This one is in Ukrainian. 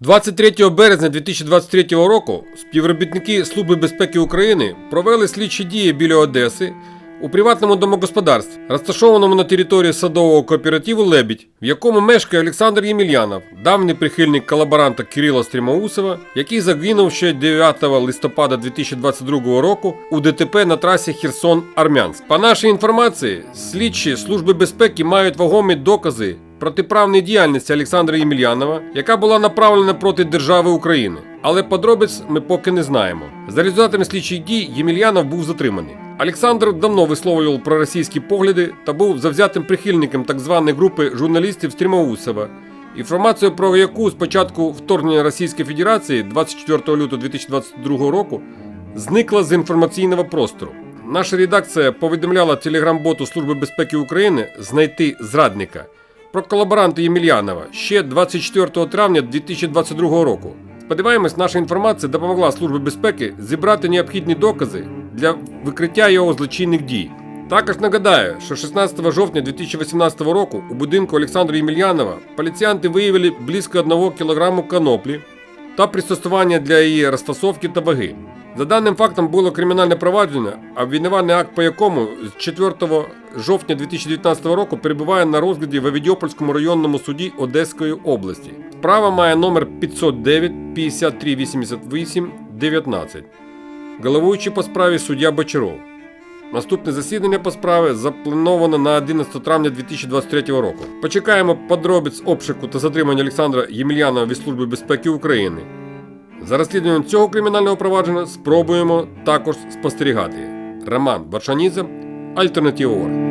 23 березня 2023 року співробітники Служби безпеки України провели слідчі дії біля Одеси у приватному домогосподарстві, розташованому на території садового кооперативу Лебідь, в якому мешкає Олександр Ємельянов, давній прихильник колаборанта Кирила Стрімоусова, який загинув ще 9 листопада 2022 року у ДТП на трасі Херсон-Армянськ. По нашій інформації, слідчі Служби безпеки мають вагомі докази протиправної діяльності Олександра Ємельянова, яка була направлена проти держави України. Але подробиць ми поки не знаємо. За результатами слідчих дій Ємельянов був затриманий. Олександр давно висловлював проросійські погляди та був завзятим прихильником так званої групи журналістів Стрімоусова, інформацію про яку з початку вторгнення Російської Федерації 24 лютого 2022 року зникла з інформаційного простору. Наша редакція повідомляла телеграм-боту Служби безпеки України знайти зрадника про колаборанта Ємельянова ще 24 травня 2022 року. Сподіваємось, наша інформація допомогла Службі безпеки зібрати необхідні докази для викриття його злочинних дій. Також нагадаю, що 16 жовтня 2018 року у будинку Олександра Ємельянова поліціянти виявили близько 1 кг коноплі та пристосування для її розфасовки та ваги. За даним фактом було кримінальне провадження, обвинувальний акт по якому з 4 жовтня 2019 року перебуває на розгляді в Авідіопольському районному суді Одеської області. Справа має номер 509 53 88 19. Головуючий по справі суддя Бочаров. Наступне засідання по справі заплановано на 11 травня 2023 року. Почекаємо подробиць обшуку та затримання Олександра Ємельянова від Служби безпеки України. За розслідуванням цього кримінального провадження спробуємо також спостерігати. Роман Баршаніза Альтернатива.